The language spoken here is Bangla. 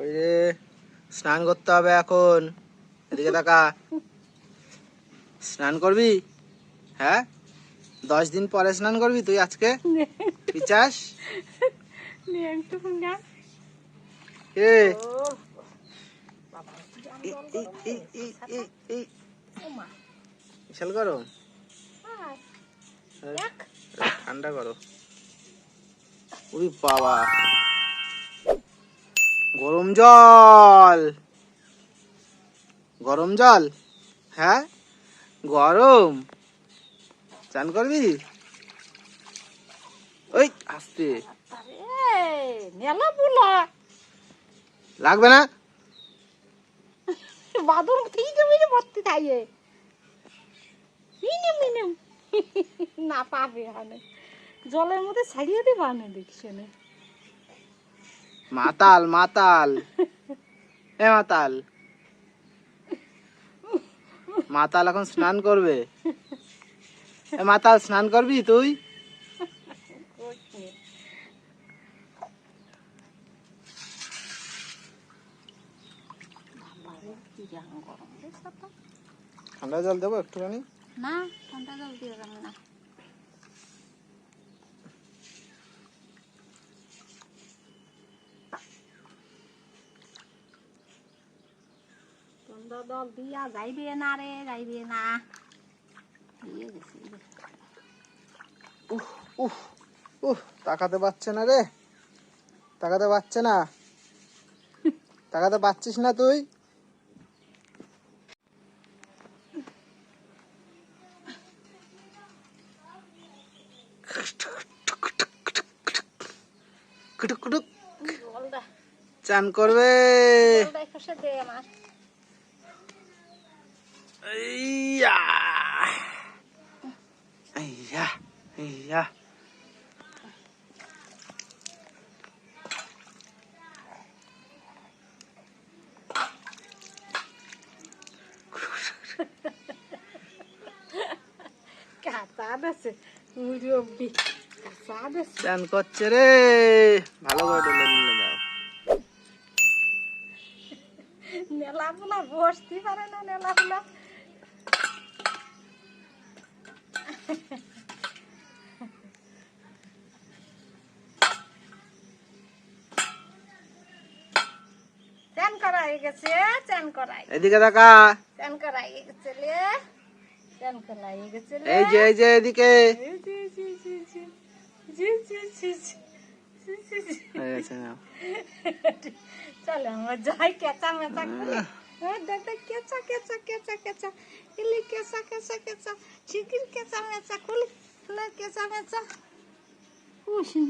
ওই রে স্নান করতে হবে এখন। এদিকে তাকা। স্নান করবি? হ্যাঁ? দশ দিন পরে স্নান করবি তুই আজকে? পিচাস এ। বিশাল গরম। হ্যাঁ, ঠান্ডা করো উই বাবা। গরম জল। গরম জল? হ্যাঁ? গরম। চান করবি? ওই, আসতে। লাগবে না? বাদুর ঠিক মিনে, ভর্তি থাকে মিনিম মিনিম না পাবে হানে। জলের মধ্যে ছাড়িয়ে দিবা না দেখছে মাতাল মাতাল। এ মাতাল। মাতাল এখন স্নান করবে। এ মাতাল স্নান করবি তুই? ঠান্ডা জল দেবো একটুখানি? না ঠান্ডা জল দিয়ে না। জল দিয়া যাইবে না রে যাইবে না। দিয়ে গেছি উহ উহ উহ তাকাতে পারছে না রে। তাকাতে পারছে না। তাকাতে পারছিস না তুই? কুটুক কুটুক চান করবে। আমার। আছে চান করছে রে ভালো করে ঢেলে ঢেলে দাও নেলা পোলা বসতে পারে না নেলা পোলা চান করা হয়ে গেছে চান করাই এদিকে তাকা চান করা হয়ে গেছে লে চান করা হয়ে গেছে লে এই যে এই যে এদিকে এই যে, জি, জি, জি। জি, জি, জি, জি। জি, জি, জি। হয়ে গেছে নাও। চলো আমরা যাই কেঁচা মেচা করে दादा केचा केचा केचा केचा. इले केचा केचा केचा. चिकन केचा मेचा खोल केचा मेचा. उशी